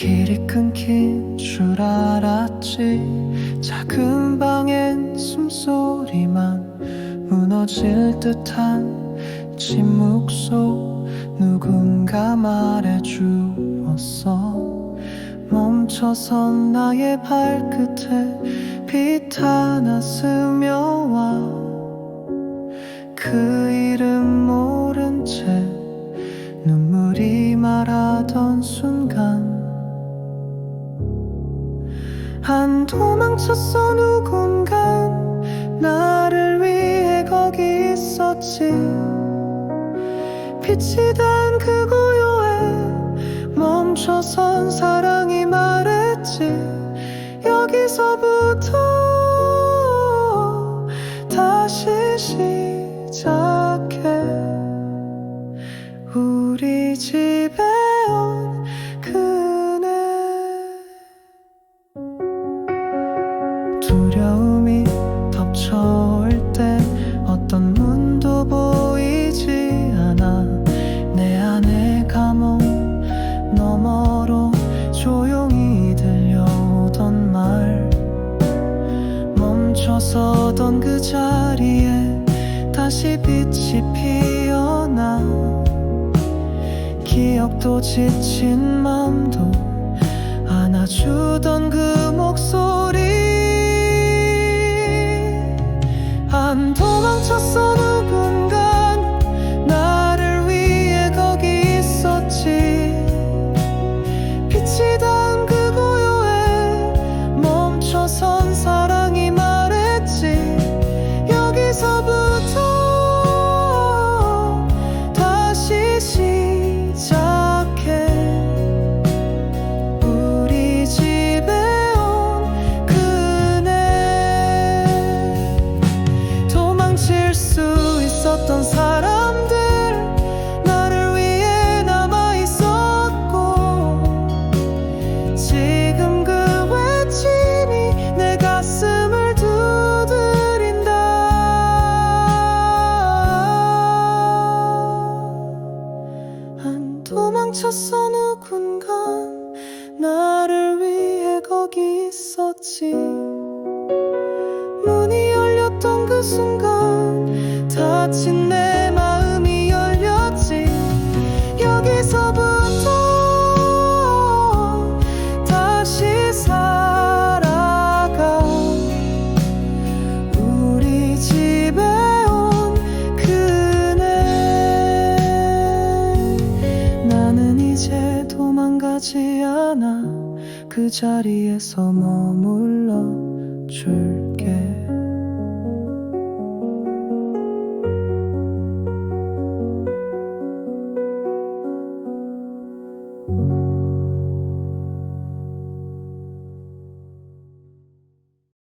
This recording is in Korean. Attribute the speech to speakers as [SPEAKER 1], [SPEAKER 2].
[SPEAKER 1] 길이 끊긴 줄 알았지. 작은 방엔 숨소리만 무너질 듯한 침묵 속 누군가 말해주었어. 멈춰선 나의 발끝에 빛 하나 스며와 그 이름 한 도망쳤어 누군가 나를 위해 거기 있었지. 빛이 단그 고요에 멈춰선 사랑이 말했지. 여기서부터 다시 시작해. 우리 집에 온 두려움이 덮쳐올 때 어떤 문도 보이지 않아. 내 안의 감옥 너머로 조용히 들려오던 말. 멈춰서던 그 자리에 다시 빛이 피어나. 기억도 지친 맘도 안아주던 여기서부터 다시 시작해. 우리 집에 온 그네 도망칠 수 있었던 도망쳤어 누군가 나를 위해 거기 있었지 가지 않아. 그 자리에서 머물러 줄게